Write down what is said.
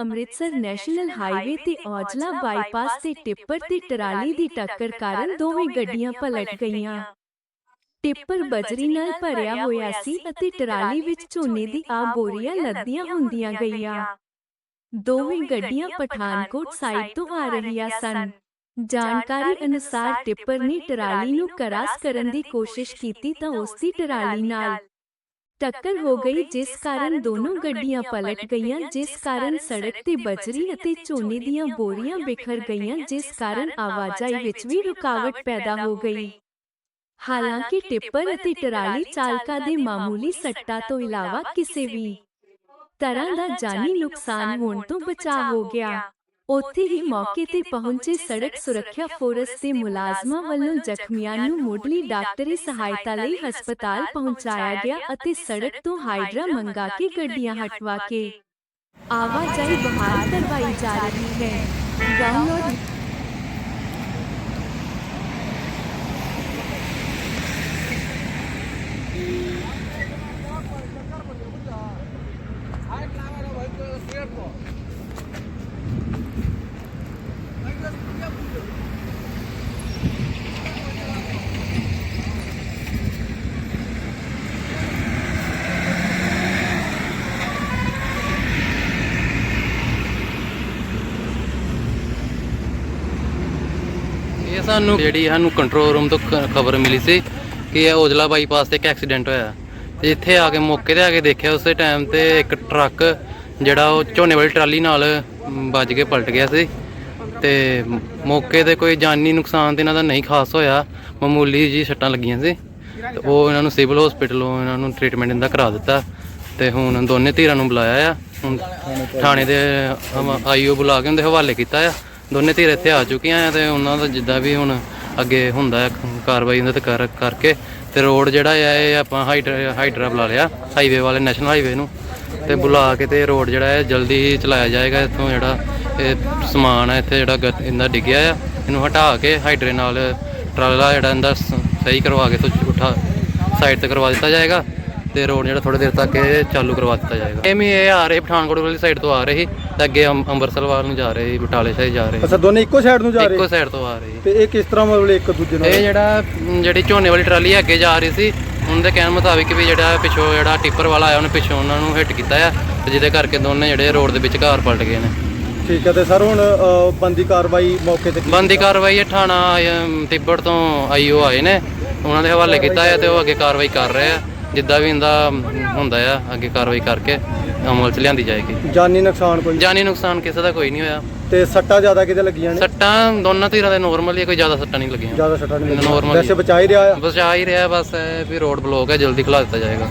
Amritsar national highway ਤੇ Aujla bypass ਤੇ tipper ਤੇ ਟਰਾਲੀ ਦੀ ਟੱਕਰ ਕਾਰਨ ਦੋਵੇਂ ਗੱਡੀਆਂ ਪਲਟ ਗਈਆਂ। ਟਿੱਪਰ ਬਜਰੀ ਨਾਲ ਭਰਿਆ ਹੋਇਆ ਸੀ ਅਤੇ ਟਰਾਲੀ ਵਿੱਚ ਝੋਨੇ ਦੀ ਆ ਬੋਰੀਆਂ ਲੱਦੀਆਂ ਹੁੰਦੀਆਂ ਗਈਆਂ। ਦੋਵੇਂ ਗੱਡੀਆਂ ਪਠਾਨਕੋਟ ਸਾਈਡ ਤੋਂ ਆ ਰਹੀਆਂ ਸਨ। ਜਾਣਕਾਰੀ ਅਨੁਸਾਰ ਟਿੱਪਰ ਨੇ ਟਰਾਲੀ ਨੂੰ ਕਰਾਸ ਕਰਨ ਦੀ ਕੋਸ਼ਿਸ਼ ਕੀਤੀ ਤਾਂ ਉਸ ਦੀ ਟਰਾਲੀ ਨਾਲ ਟੱਕਰ ਹੋ ਗਈ, ਜਿਸ ਕਾਰਨ ਦੋਨੋਂ ਗੱਡੀਆਂ ਪਲਟ ਗਈਆਂ, ਜਿਸ ਕਾਰਨ ਸੜਕ ਤੇ ਬਜਰੀ ਅਤੇ ਝੋਨੇ ਦੀਆਂ ਬੋਰੀਆਂ ਬਿਖਰ ਗਈਆਂ, ਜਿਸ ਕਾਰਨ ਆਵਾਜਾਈ ਵਿੱਚ ਵੀ ਰੁਕਾਵਟ ਪੈਦਾ ਹੋ ਗਈ। ਹਾਲਾਂਕਿ ਟਿੱਪਰ ਅਤੇ ਟਰਾਲੀ ਚਾਲਕਾਂ ਦੇ ਮਾਮੂਲੀ ਸੱਟਾਂ ਤੋਂ ਇਲਾਵਾ ਕਿਸੇ ਵੀ ਤਰ੍ਹਾਂ ਦਾ ਜਾਨੀ ਨੁਕਸਾਨ ਹੋਣ ਤੋਂ ਬਚਾ ਹੋ ਗਿਆ। ਉੱਥੇ ਹੀ ਮੌਕੇ ਤੇ ਪਹੁੰਚੇ ਸੜਕ ਸੁਰੱਖਿਆ ਫੋਰਸ ਦੇ ਮੁਲਾਜ਼ਮਾਂ ਵੱਲੋਂ ਜ਼ਖਮੀਆਂ ਨੂੰ ਮੁੱਢਲੀ ਡਾਕਟਰੀ ਸਹਾਇਤਾ ਲਈ ਹਸਪਤਾਲ ਪਹੁੰਚਾਇਆ ਗਿਆ ਅਤੇ ਸੜਕ ਤੋਂ ਹਾਈਡਰਾ ਮੰਗਾ ਕੇ ਗੱਡੀਆਂ ਹਟਵਾ ਕੇ ਆਵਾਜਾਈ ਬਹਾਲ ਕਰਵਾਈ ਜਾ ਰਹੀ ਹੈ। ਡਾਊਨਲੋਡ ਇਹ ਸਾਨੂੰ ਜਿਹੜੀ ਸਾਨੂੰ ਕੰਟਰੋਲ ਰੂਮ ਤੋਂ ਖਬਰ ਮਿਲੀ ਸੀ ਕਿ ਇਹ ਔਜਲਾ ਬਾਈਪਾਸ ਤੇ ਇੱਕ ਐਕਸੀਡੈਂਟ ਹੋਇਆ। ਤੇ ਇੱਥੇ ਆ ਕੇ ਮੌਕੇ ਤੇ ਆ ਕੇ ਦੇਖਿਆ, ਉਸੇ ਟਾਈਮ ਤੇ ਇੱਕ ਟਰੱਕ ਜਿਹੜਾ ਉਹ ਝੋਨੇ ਵਾਲੀ ਟਰਾਲੀ ਨਾਲ ਵੱਜ ਕੇ ਪਲਟ ਗਿਆ ਸੀ। ਤੇ ਮੌਕੇ ਤੇ ਕੋਈ ਜਾਨੀ ਨੁਕਸਾਨ ਤੇ ਇਹਨਾਂ ਦਾ ਨਹੀਂ ਖਾਸ ਹੋਇਆ। ਮਾਮੂਲੀ ਜੀ ਸੱਟਾਂ ਲੱਗੀਆਂ ਸੀ। ਤੇ ਉਹ ਇਹਨਾਂ ਨੂੰ ਸਿਵਲ ਹਸਪੀਟਲੋਂ ਇਹਨਾਂ ਨੂੰ ਟ੍ਰੀਟਮੈਂਟ ਇਹਦਾ ਕਰਾ ਦਿੱਤਾ। ਤੇ ਹੁਣ ਦੋਨੇ ਧੀਰਾਂ ਨੂੰ ਬੁਲਾਇਆ ਆ। ਹੁਣ ਥਾਣੇ ਦੇ ਆਈਓ ਬੁਲਾ ਕੇ ਉਹਦੇ ਹਵਾਲੇ ਕੀਤਾ ਆ। ਦੋਨੇ ਧਿਰ ਇੱਥੇ ਆ ਚੁੱਕੀਆਂ ਆ ਤੇ ਉਹਨਾਂ ਦਾ ਜਿੱਦਾਂ ਵੀ ਹੁਣ ਅੱਗੇ ਹੁੰਦਾ ਹੈ ਕਾਰਵਾਈ ਉਹਨਾਂ ਤੇ ਕਰ ਕਰਕੇ ਤੇ ਰੋਡ ਜਿਹੜਾ ਆ ਇਹ ਆਪਾਂ ਹਾਈਡਰਾ ਹਾਈਡਰਾ ਬੁਲਾ ਲਿਆ ਹਾਈਵੇ ਵਾਲੇ ਨੈਸ਼ਨਲ ਹਾਈਵੇ ਨੂੰ। ਤੇ ਬੁਲਾ ਕੇ ਤੇ ਰੋਡ ਜਿਹੜਾ ਹੈ ਜਲਦੀ ਹੀ ਚਲਾਇਆ ਜਾਏਗਾ, ਇੱਥੋਂ ਜਿਹੜਾ ਇਹ ਸਮਾਨ ਹੈ ਇੱਥੇ ਜਿਹੜਾ ਗ- ਡਿੱਗਿਆ ਆ, ਇਹਨੂੰ ਹਟਾ ਕੇ ਹਾਈਡਰੇ ਨਾਲ ਟਰਾਲਾ ਜਿਹੜਾ ਇਹਦਾ ਸਹੀ ਕਰਵਾ ਕੇ ਤੋਂ ਉਠਾ ਸਾਈਡ ਤੇ ਕਰਵਾ ਦਿੱਤਾ ਜਾਏਗਾ। ਤੇ ਰੋਡ ਜਿਹੜਾ ਥੋੜੇ ਦੇਰ ਤੱਕ ਇਹ ਚਾਲੂ ਕਰਵਾ ਦਿੱਤਾ ਜਾਏਗਾ। ਇਹ ਵੀ ਇਹ ਆ ਰਹੇ ਪਠਾਨਕੋਟ ਵਾਲੀ ਸਾਈਡ ਤੋਂ ਆ ਰਹੇ ਸੀ ਤੇ ਅੱਗੇ ਅੰਮ- ਅੰਮ੍ਰਿਤਸਰ ਵੱਲ ਨੂੰ ਜਾ ਰਹੇ ਸੀ ਬਟਾਲੇ ਸਾਈਡ ਜਾ ਰਹੇ ਅੱਛਾ ਦੋਨੇ ਇੱਕੋ ਸਾਈਡ ਨੂੰ ਜਾ ਇੱਕੋ ਰਹੇ ਸਾਈਡ ਤੋਂ ਆ ਰਹੇ ਸੀ। ਤੇ ਇਹ ਕਿਸ ਤਰ੍ਹਾਂ ਮਤਲਬ ਇੱਕ ਦੂਜੇ ਇਹ ਨਾਲ ਜਿਹੜਾ ਮ, ਜਿਹੜੀ ਝੋਨੇ ਵਾਲੀ ਟਰਾਲੀ ਅੱਗੇ ਜਾ ਰਹੀ ਸੀ ਉਹਦੇ ਕਹਿਣ ਮੁਤਾਬਿਕ ਵੀ ਜਿਹੜਾ ਪਿੱਛੋਂ ਜਿਹੜਾ ਟਿੱਪਰ ਵਾਲਾ ਆਇਆ ਉਹਨੇ ਪਿੱਛੋਂ ਉਹਨਾਂ ਨੂੰ ਹਿੱਟ ਕੀਤਾ ਆ ਤੇ ਜਿਹਦੇ ਕਰਕੇ ਦੋਨੇ ਜਿਹੜੇ ਰੋਡ ਦੇ ਵਿੱਚ ਘਰ ਪਲਟ ਗਏ ਨੇ। ਠੀਕ ਹੈ ਤੇ ਸਰ ਹੁਣ ਅ, ਬੰਦੀ ਕਾਰਵਾਈ ਮੌਕੇ ਤੇ ਕੀ- ਬੰਦੀ ਕਾਰਵਾਈ ਇਹ ਥਾਣਾ ਅਮ, ਤਿੱਬੜ ਤੋਂ ਆਈਓ ਆਏ ਨੇ ਉਹਨਾਂ ਦੇ ਹਵਾਲੇ ਕੀਤਾ ਹੈ ਤੇ ਉਹ ਅੱਗੇ ਕਾਰਵਾਈ ਕਰ ਰਹੇ ਆ। ਜਿੱਦਾਂ ਵੀ ਇਹਦਾ ਹੁੰਦਾ ਆ ਅੱਗੇ ਕਾਰਵਾਈ ਕਰਕੇ ਅਮਲ ਚ ਲਿਆਂਦੀ ਜਾਏਗੀ। ਜਾਨੀ ਨੁਕਸਾਨ ਕੋਈ? ਜਾਨੀ ਨੁਕਸਾਨ ਕਿਸੇ ਦਾ ਕੋਈ ਨਹੀਂ ਹੋਇਆ। ਤੇ ਸੱਟਾਂ ਜ਼ਿਆਦਾ ਕਿਤੇ ਲੱਗੀਆਂ ਨੇ? ਸੱਟਾਂ ਦੋਨਾਂ ਧਿਰਾਂ ਦੇ ਨਾਰਮਲ ਹੀ ਕੋਈ ਜ਼ਿਆਦਾ ਸੱਟਾਂ ਨਹੀਂ ਲੱਗੀਆਂ। ਜ਼ਿਆਦਾ ਸੱਟਾਂ ਨਹੀਂ ਲੱਗੀਆਂ। Normal ਵੈਸੇ। ਬਚਾ ਹੀ ਰਿਹਾ ਆ? ਹੀ ਰਿਹਾ ਬਸ ਇਹ ਵੀ ਰੋਡ ਬਲੌਕ ਹੈ ਜਲਦੀ ਖੁਲਾ ਦਿੱਤਾ ਜਾਏਗਾ।